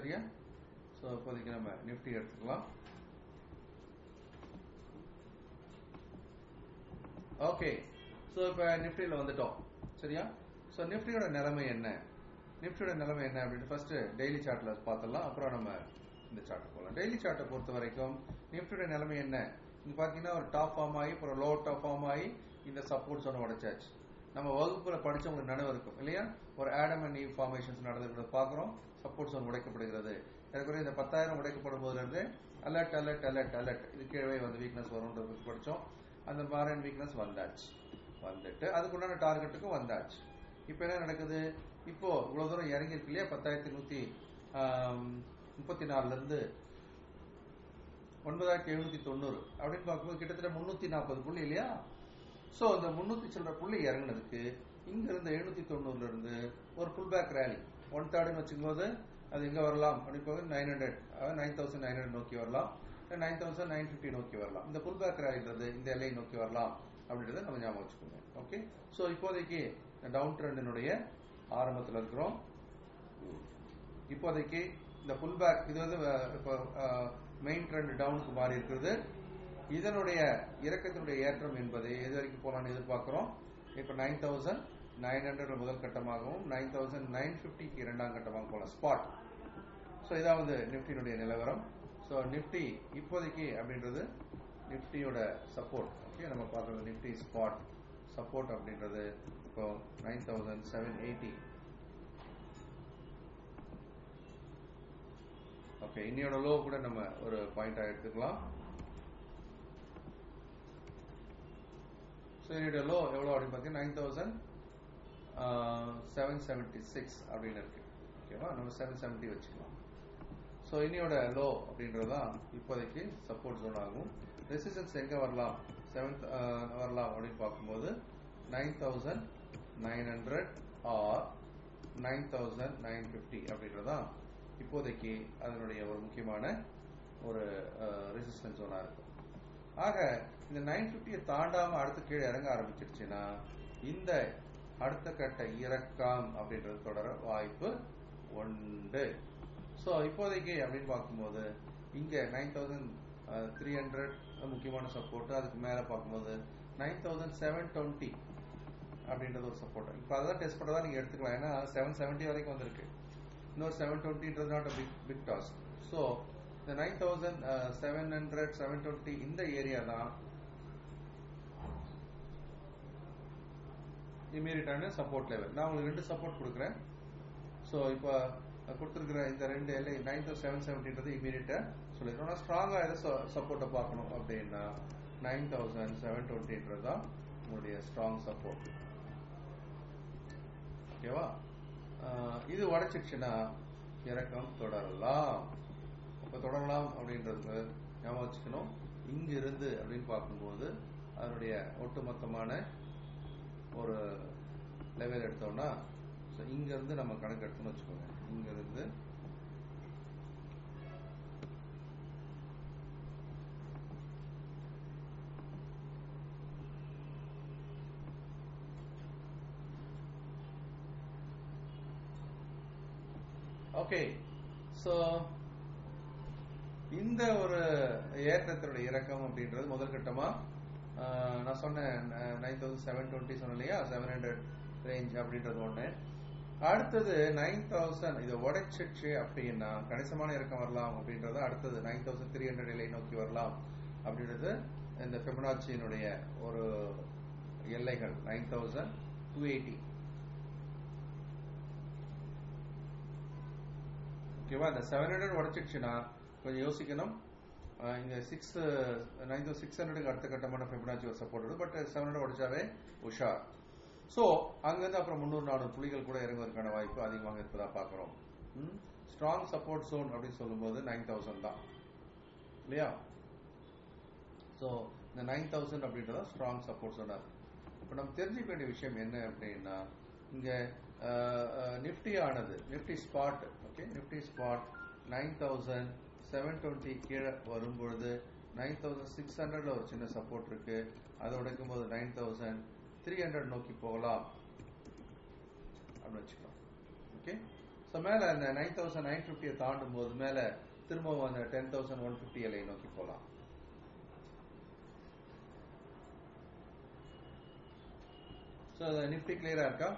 சரியா? ஸோ இப்போதைக்கு நம்ம நிஃப்டி எடுத்துக்கலாம். ஓகே ஸோ இப்போ நிஃப்டியில் வந்துட்டோம். சரியா? ஸோ நிஃப்டியோட நிலைமை என்ன? நிஃப்டியோட நிலைமை என்ன அப்படின்னு ஃபர்ஸ்ட் டெய்லி சார்ட்ல பார்த்துடலாம். அப்புறம் நம்ம இந்த சார்ட் போகலாம். டெய்லி சார்ட்டை பொறுத்த வரைக்கும் நிஃப்டியோட நிலைமை என்ன? இங்க பாத்தீங்கன்னா ஒரு டாப் ஃபார்ம் ஆகி அப்புறம் லோ டாப் ஃபார்ம் ஆகி இந்த சப்போர்ட்ஸ் ஒன்று உடைச்சாச்சு. நம்ம வகுப்புல படிச்சவங்களுக்கு நினைவு இருக்கும் இல்லையா? ஒரு ஆடம் அண்ட் ஈவ் ஃபார்மேஷன்ஸ் நடந்துக்கிறத பாக்குறோம் சப்போர்ட்ஸ் ஒன்று உடைக்கப்படுகிறது. ஏற்கனவே இந்த பத்தாயிரம் உடைக்கப்படும் போதுலேருந்து அலர்ட் அலர்ட் அலர்ட் அலர்ட் இது கீழே வந்து வீக்னஸ் வரும்ன்றது பற்றி படித்தோம் அந்த மாரன் வீக்னஸ் வந்தாச்சு. வந்துட்டு அதுக்குண்டான டார்கெட்டுக்கும் வந்தாச்சு. இப்போ என்ன நடக்குது? இப்போ இவ்வளோ தூரம் இறங்கியிருக்கு இல்லையா பத்தாயிரத்தி நூத்தி முப்பத்தி நாலுலேருந்து ஒன்பதாயிரத்தி எழுநூத்தி தொண்ணூறு அப்படின்னு பார்க்கும்போது கிட்டத்தட்ட முன்னூத்தி நாற்பது புள்ளி இல்லையா? சோ இந்த முன்னூத்தி சில்லற புள்ளி இறங்குனதுக்கு இங்க இருந்த எழுநூத்தி தொண்ணூறுல இருந்து ஒரு புல் பேக் ரேலி ஒன் தேர்டுன்னு வச்சுக்கும்போது அது எங்க வரலாம்? அப்படி nine hundred nine thousand nine hundred நோக்கி வரலாம். நைன் தௌசண்ட் நைன் ஃபிஃப்டி நோக்கி வரலாம். இந்த புல் பேக் ரேலின்றது இந்த எல்லையை நோக்கி வரலாம் அப்படின்றத நம்ம ஞாபகம் வச்சுக்கோங்க. ஓகே சோ இப்போதைக்கு டவுன் ட்ரெண்டினுடைய ஆரம்பத்தில் இருக்கிறோம். இப்போதைக்கு இந்த புல் பேக் இது வந்து இப்போ மெயின் ட்ரெண்ட் டவுனுக்கு மாறி இருக்கிறது. இதனுடைய இறக்கத்தினுடைய ஏற்றம் என்பது எது வரைக்கும் போகலான்னு எதிர்பார்க்கிறோம்? இப்போ நைன் தௌசண்ட் நைன் ஹண்ட்ரட் முதல் கட்டமாகவும் நைன் தௌசண்ட் நைன் ஃபிஃப்டிக்கு இரண்டாம் கட்டமாக போகலாம் ஸ்பாட் ஸோ இதான் வந்து நிஃப்டியினுடைய நிலவரம். ஸோ நிஃப்டி இப்போதைக்கு அப்படின்றது நிஃப்டியோட சப்போர்ட் ஓகே நம்ம பார்க்குறது நிஃப்டி ஸ்பாட் சப்போர்ட் அப்படின்றது இப்போ nine thousand seven eighty. Okay இன்னையோட லோ கூட நம்ம ஒரு பாயிண்டா எடுத்துக்கலாம். ஸோ என்னுடைய லோ எவ்வளோ அப்படின்னு பார்த்தீங்கன்னா nine thousand seven seventy six அப்படின்னு இருக்கு. ஓகேவா நம்ம செவன் செவன்ட்டி வச்சுக்கலாம். ஸோ இன்னையோட லோ அப்படின்றது தான் இப்போதைக்கு சப்போர்ட் ஜோன் ஆகும். ரெசிஸ்டன்ஸ் எங்கே வரலாம்? செவன்த் வரலாம் அப்படின்னு பார்க்கும்போது nine thousand nine hundred or nine thousand nine fifty அப்படின்றதான் இப்போதைக்கு அதனுடைய ஒரு முக்கியமான ஒரு ரெசிஸ்டன்ஸ் ஜோனாக இருக்கும். ஆக இந்த நைன் ஃபிஃப்டியை தாண்டாமல் அடுத்து கீழே இறங்க ஆரம்பிச்சிருச்சுன்னா இந்த அடுத்த கட்ட இறக்கம் அப்படின்றது தொடர வாய்ப்பு உண்டு. ஸோ இப்போதைக்கு அப்படின்னு பார்க்கும்போது இங்க நைன் தௌசண்ட் த்ரீ ஹண்ட்ரட் முக்கியமான சப்போர்ட் அதுக்கு மேலே பார்க்கும்போது நைன் தௌசண்ட் செவன் டுவெண்ட்டி அப்படின்றது ஒரு சப்போர்ட் இப்போ அதான் டெஸ்ட் பண்ணதான் நீங்க எடுத்துக்கலாம். ஏன்னா செவன் செவன்ட்டி வரைக்கும் வந்திருக்கு. இன்னொரு seven டுவெண்ட்டின்றது not a big big task so இந்த nine thousand seven hundred seven twenty இந்த ஏரியா தான் இமீடியட்டான சப்போர்ட் லெவல் நான் உங்களுக்கு ரெண்டு சப்போர்ட் கொடுக்குறேன். ஸோ இப்போ கொடுத்துருக்குற இந்த ரெண்டு எல்லை நைன் தௌசண்ட் செவன் செவன்டின்றது இமீடியட்டாக சொல்லிடுறோம் ஆனால் ஸ்ட்ராங்காக எதை சப்போர்ட்டை பார்க்கணும் அப்படின்னா நைன் தௌசண்ட் செவன் டுவெண்ட்டின்றது தான் உங்களுடைய ஸ்ட்ராங் சப்போர்ட் ஓகேவா இது உடைச்சிடுச்சுன்னா இறக்கம் தொடரலாம். இப்போ தொடரலாம் அப்படின்றது ஞாபகம் வச்சுக்கணும். இங்கிருந்து அப்படின்னு பார்க்கும்போது அதனுடைய ஒட்டுமொத்தமான ஒரு லெவல் எடுத்தோம்னா so இங்க இருந்து நம்ம கணக்கு எடுத்தோம்னு வச்சுக்கோங்க. இங்க இருந்து ஓகே சோ இந்த ஒரு ஏற்றத்தினுடைய இறக்கம் அப்படின்றது முதல் கட்டமா நான் சொன்னேன் நைன் தௌசண்ட் செவன் டுவெண்ட்டி சொன்னேன் இல்லையா? செவன் ஹண்ட்ரட் ரேஞ்ச் அப்படின்றது ஒண்ணு. அடுத்தது நைன் தௌசண்ட் இதை உடைச்சிச்சு அப்படின்னா கணிசமான இறக்கம் வரலாம் அப்படின்றது அடுத்தது நைன் தௌசண்ட் த்ரீ ஹண்ட்ரட் நிலை நோக்கி வரலாம் அப்படின்றது இந்த ஃபெபனாச்சியினுடைய ஒரு எல்லைகள் நைன் தௌசண்ட் டூ எயிட்டி ஓகேவா? இந்த செவன் ஹண்ட்ரட் உடச்சிடுச்சுன்னா கொஞ்சம் யோசிக்கணும். இங்க சிக்ஸ் நைன் சிக்ஸ் ஹண்ட்ரடுக்கு அடுத்த கட்டமான Fibonacci support but seven hundred உடைச்சாவே உஷார் ஸோ அங்கேருந்து அப்புறம் முந்நூறு நானூறு புள்ளிகள் கூட இறங்குவதற்கான வாய்ப்பு அதிகமாக இருப்பதா பார்க்குறோம். ஸ்ட்ராங் சப்போர்ட் சோன் அப்படின்னு சொல்லும்போது நைன் தௌசண்ட் தான். இல்லையா? ஸோ இந்த நைன் தௌசண்ட் அப்படின்றத ஸ்ட்ராங் சப்போர்ட் ஜோனாக இப்போ நம்ம தெரிஞ்சுக்க வேண்டிய விஷயம் என்ன அப்படின்னா இங்க நிஃப்டி ஆனது Nifty spot okay Nifty spot nine thousand seven twenty கீழே வரும்பொழுது நைன் தௌசண்ட் சிக்ஸ் ஹண்ட்ரடில் ஒரு சின்ன சப்போர்ட் இருக்கு. அதை உடைக்கும் போது நைன் தௌசண்ட் த்ரீ ஹண்ட்ரட் நோக்கி போகலாம். அப்படின்னு வச்சுக்கலாம். ஓகே ஸோ மேலே அந்த நைன் தௌசண்ட் நைன் ஃபிஃப்டியை தாண்டும் போது மேலே திரும்பவும் அந்த டென் தௌசண்ட் ஒன் ஃபிஃப்டி எல்லை நோக்கி போகலாம். ஸோ நிஃப்டி கிளியராக இருக்கா?